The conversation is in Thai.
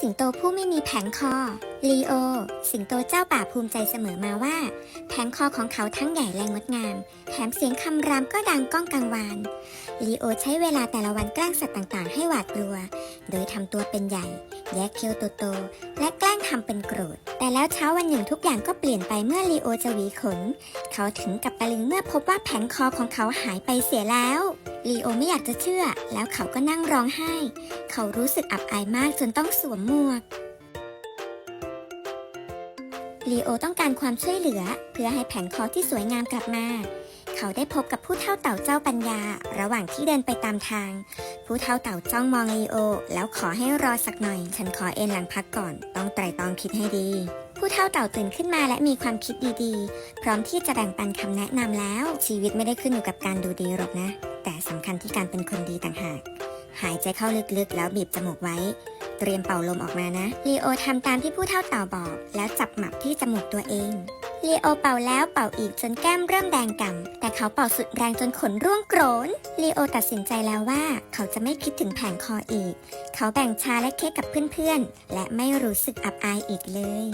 สิงโตผู้ไม่มีแผงคอ ลีโอ สิงโตเจ้าป่าภูมิใจเสมอมาว่า แผงคอของเขาทั้งใหญ่และงดงาม แถมเสียงคำรามก็ดังก้องกังวาน ลีโอใช้เวลาแต่ละวันแกล้งสัตว์ต่างๆ ให้หวาดกลัว โดยทำตัวเป็นใหญ่ แยกเคี้ยวโตๆ และแกล้งทำเป็นโกรธ แต่แล้วเช้าวันหนึ่งทุกอย่างก็เปลี่ยนไปเมื่อลีโอจะหวีขน เขาถึงกับตะลึงเมื่อพบว่าแผงคอของเขาหายไปเสียแล้ว ลีโอไม่อยากจะเชื่อ แล้วเขาก็นั่งร้องไห้ เขารู้สึกอับอายมากจนต้องสวมหมวกลีโอต้องการความช่วยเหลือ เพื่อให้แผงคอที่สวยงามกลับมา เขาได้พบกับผู้เฒ่าเต่าเจ้าปัญญา ระหว่างที่เดินไปตามทาง ผู้เฒ่าเต่าจ้องมองลีโอ แล้วขอให้รอสักหน่อย ฉันขอเอนหลังพักก่อน ต้องไตร่ตรองคิดให้ดี ผู้เฒ่าเต่าตื่นขึ้นมาและมีความคิดดีๆ พร้อมที่จะแบ่งปันคำแนะนำแล้ว ชีวิตไม่ได้ขึ้นอยู่กับการดูดีหรอกนะ แต่สำคัญที่การเป็นคนดีต่างหาก หายใจเข้าลึกๆ แล้วบีบจมูกไว้ เตรียมเป่าลมออกมานะลีโอทำตามที่ผู้เฒ่าเต่าบอก แล้วจับหมับที่จมูกตัวเองลีโอเป่าแล้วเป่าอีกจนแก้มเริ่มแดงก่ำแต่เขาเป่าสุดแรงจนขนร่วงโกรนลีโอตัดสินใจแล้วว่าเขาจะไม่คิดถึงแผงคออีก เขาแบ่งชาและเค้กกับเพื่อนๆ และไม่รู้สึกอับอายอีกเลย